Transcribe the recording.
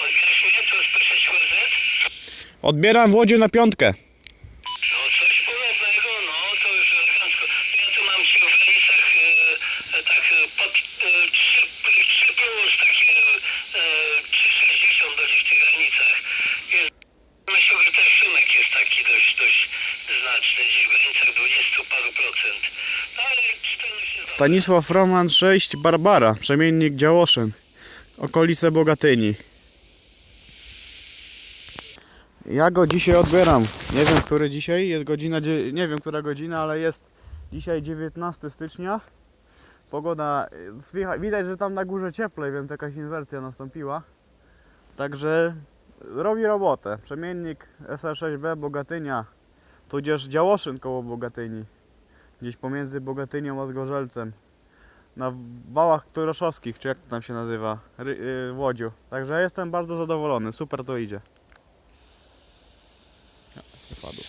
Odbierasz mnie? To jest P6UZ? Odbieram w Łodziu na piątkę. No coś podobnego, no to już elegancko. Ja tu mam ci w granicach e, e, tak e, pod e, 3, plus takie e, 3,60 dość w tych granicach. Myślę, że ten szumek jest taki dość, dość znaczny, gdzieś w granicach 20 paru procent. Stanisław Roman 6 Barbara, przemiennik Działoszyn. Okolice Bogatyni. Ja go dzisiaj odbieram. Nie wiem, który dzisiaj jest godzina, nie wiem, która godzina, ale jest dzisiaj 19 stycznia. Pogoda, słycha- widać, że tam na górze cieplej, więc jakaś inwersja nastąpiła. Także robi robotę. Przemiennik SR6B Bogatynia, tudzież Działoszyn koło Bogatyni. Gdzieś pomiędzy Bogatynią a Zgorzelcem. Na wałach Turoszowskich, czy jak to tam się nazywa, Ry- yy, Łodziu. Także jestem bardzo zadowolony, super to idzie. Ja, wypadło.